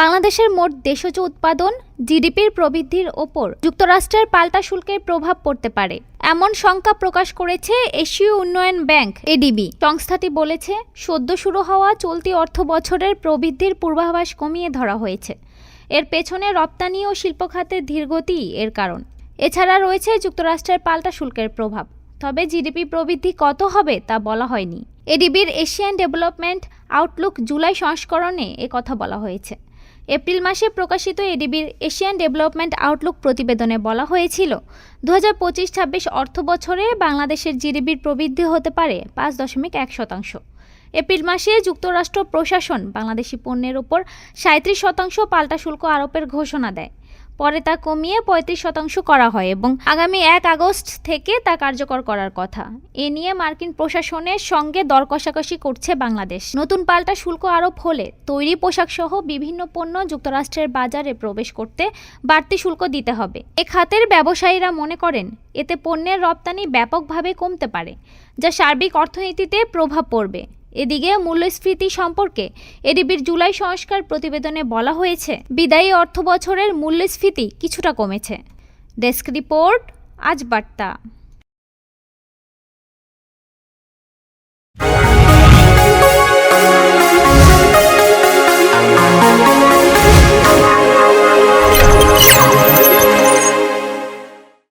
বাংলাদেশের মোট দেশজ উৎপাদন জিডিপির প্রবৃদ্ধির ওপর যুক্তরাষ্ট্রের পাল্টা শুল্কের প্রভাব পড়তে পারে। এমন শঙ্কা প্রকাশ করেছে এশীয় উন্নয়ন ব্যাংক, এডিবি। সংস্থাটি বলেছে, সদ্য শুরু হওয়া চলতি অর্থ বছরের প্রবৃদ্ধির পূর্বাভাস কমিয়ে ধরা হয়েছে। এর পেছনে রপ্তানি ও শিল্প খাতের ধীরগতি এর কারণ। এছাড়া রয়েছে যুক্তরাষ্ট্রের পাল্টা শুল্কের প্রভাব। তবে জিডিপি প্রবৃদ্ধি কত হবে তা বলা হয়নি। এডিবির এশিয়ান ডেভেলপমেন্ট আউটলুক জুলাই সংস্করণে কথা বলা হয়েছে। এপ্রিল মাসে প্রকাশিত এডিবির এশিয়ান ডেভেলপমেন্ট আউটলুক প্রতিবেদনে বলা হয়েছিল দু হাজার পঁচিশ ছাব্বিশ অর্থ বছরে বাংলাদেশের জিডিবির প্রবৃদ্ধি হতে পারে পাঁচ দশমিক এক শতাংশ। এপ্রিল মাসে যুক্তরাষ্ট্র প্রশাসন বাংলাদেশি পণ্যের ওপর সাঁত্রিশ শতাংশ পাল্টা শুল্ক আরোপের ঘোষণা দেয়। পরে তা কমিয়ে পঁয়ত্রিশ শতাংশ করা হয় এবং আগামী এক আগস্ট থেকে তা কার্যকর করার কথা। এ নিয়ে মার্কিন প্রশাসনের সঙ্গে দর কষাকষি করছে বাংলাদেশ। নতুন পাল্টা শুল্ক আরোপ হলে তৈরি পোশাক সহ বিভিন্ন পণ্য যুক্তরাষ্ট্রের বাজারে প্রবেশ করতে বাড়তি শুল্ক দিতে হবে। এ খাতের ব্যবসায়ীরা মনে করেন এতে পণ্যের রপ্তানি ব্যাপকভাবে কমতে পারে, যা সার্বিক অর্থনীতিতে প্রভাব পড়বে। এদিকে মূল্যস্ফীতি সম্পর্কে এডিবির জুলাই সংস্কার প্রতিবেদনে বলা হয়েছে, বিদায়ী অর্থবছরের মূল্যস্ফীতি কিছুটা কমেছে। ডেস্ক রিপোর্ট, আজ বার্তা।